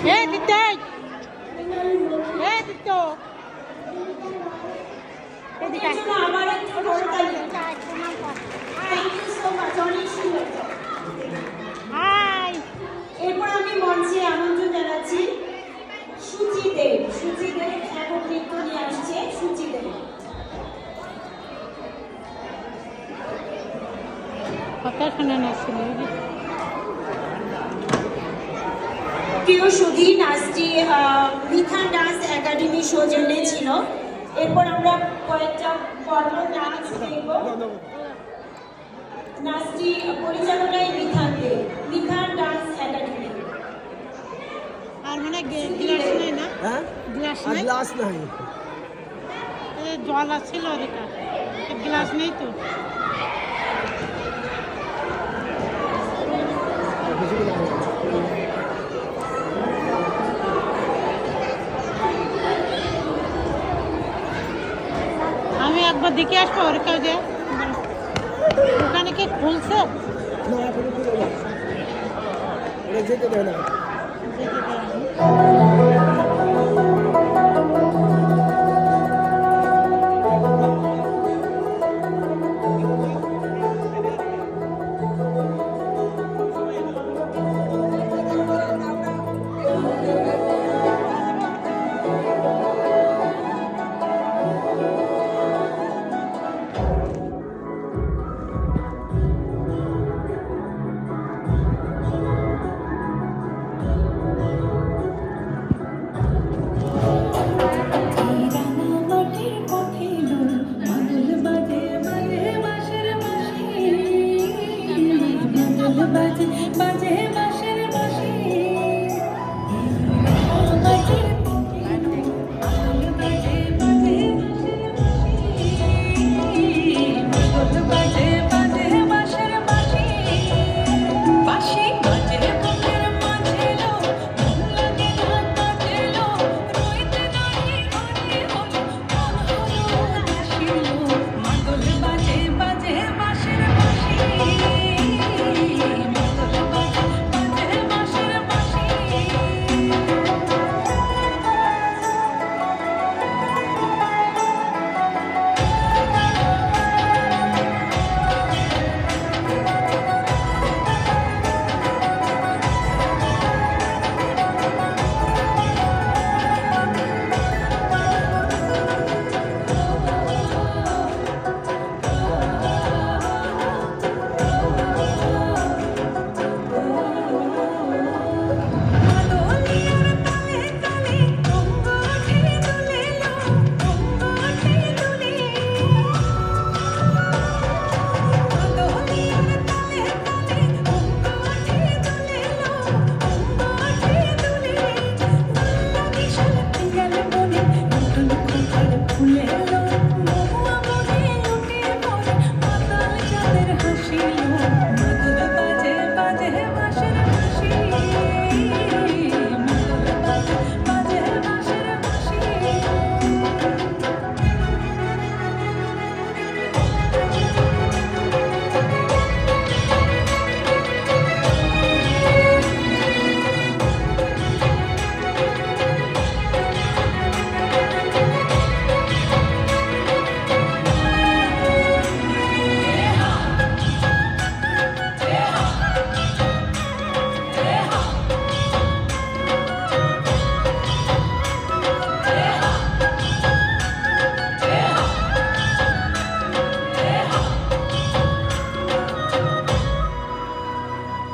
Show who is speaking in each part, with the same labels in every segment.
Speaker 1: Hey, Tito! Hey,
Speaker 2: Tito!
Speaker 1: এরপর আমি মঞ্চে আমন্ত্রণ জানাচ্ছি সুচিদেব সুচিদেব একক নৃত্য নিয়ে আসছে সুচিদেব
Speaker 2: কথা শোনা নাছিল
Speaker 1: প্রিয় সুধী নাচটি মিথা ডান্স একাডেমি সৌজন্যে ছিল। এরপর আমরা কয়েকটা পর্ব নাচ দেখব। নাচটি পরিচালনায় মিথান দে মিথান ডান্স একাডেমি।
Speaker 2: আর মানে গ্লাস নাই না?
Speaker 3: হ্যাঁ?
Speaker 2: গ্লাস নাই?
Speaker 3: গ্লাস নাই।
Speaker 2: জল আছে ওদিকে। গ্লাস নেই তো? একবার আসব ওর কাছে ওখানে কি খুলছে?
Speaker 3: যেতে দেয় না।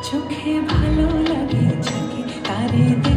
Speaker 2: চোখে ভালো লাগে যাকে তারে